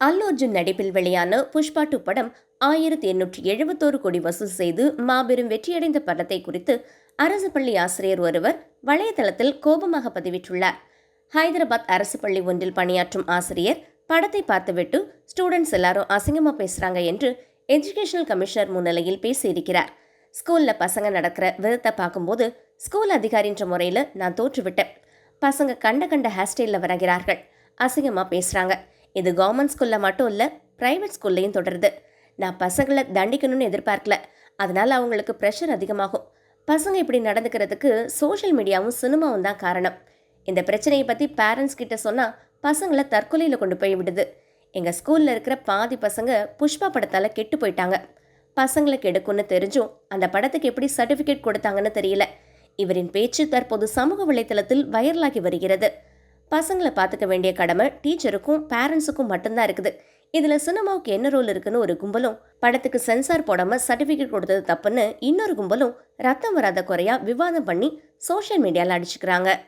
அல்லு அர்ஜுன் நடிப்பில் வெளியான புஷ்பா டூ படம் ஆயிரத்தி எண்ணூற்றி எழுபத்தோரு கோடி வசூல் செய்து மாபெரும் வெற்றியடைந்த படத்தை குறித்து அரசு பள்ளி ஆசிரியர் ஒருவர் வலைதளத்தில் கோபமாக பதிவிட்டுள்ளார். ஹைதராபாத் அரசு பள்ளி ஒன்றில் பணியாற்றும் ஆசிரியர் படத்தை பார்த்துவிட்டு ஸ்டூடெண்ட்ஸ் எல்லாரும் அசிங்கமாக பேசுகிறாங்க என்று எஜுகேஷனல் கமிஷனர் முன்னிலையில் பேசியிருக்கிறார். ஸ்கூலில் பசங்க நடக்கிற விதத்தை பார்க்கும்போது ஸ்கூல் அதிகாரின்ற முறையில் நான் தோற்றுவிட்டேன். பசங்க கண்ட கண்ட ஹேர் ஸ்டைலில் வரைகிறார்கள் அசிங்கமாக பேசுகிறாங்க இது கவர்மெண்ட் ஸ்கூலில் மட்டும் இல்லை ப்ரைவேட் ஸ்கூல்லையும் தொடருது. நான் பசங்களை தண்டிக்கணும்னு எதிர்பார்க்கல. அதனால் அவங்களுக்கு ப்ரெஷர் அதிகமாகும். பசங்க இப்படி நடந்துக்கிறதுக்கு சோஷியல் மீடியாவும் சினிமாவும் தான் காரணம். இந்த பிரச்சனையை பற்றி பேரண்ட்ஸ் கிட்ட சொன்னால் பசங்களை தற்கொலையில் கொண்டு போய் விடுது. எங்கள் ஸ்கூலில் இருக்கிற பாதி பசங்க புஷ்பா படத்தால் கெட்டு போயிட்டாங்க. பசங்களை கெடுக்கும்னு தெரிஞ்சும் அந்த படத்துக்கு எப்படி சர்டிஃபிகேட் கொடுத்தாங்கன்னு தெரியல. இவரின் பேச்சு தற்போது சமூக வலைத்தளத்தில் வைரலாகி வருகிறது. பசங்களை பார்த்துக்க வேண்டிய கடமை டீச்சருக்கும் பேரண்ட்ஸுக்கும் மட்டும்தான் இருக்குது. இதில் சினிமாவுக்கு என்ன ரோல் இருக்குன்னு ஒரு கும்பலும் படத்துக்கு சென்சார் போடாமல் சர்டிஃபிகேட் கொடுத்தது தப்புன்னு இன்னொரு கும்பலும் ரத்தம் வராத குறையா விவாதம் பண்ணி சோஷியல் மீடியாவில் அடிச்சுக்கிறாங்க.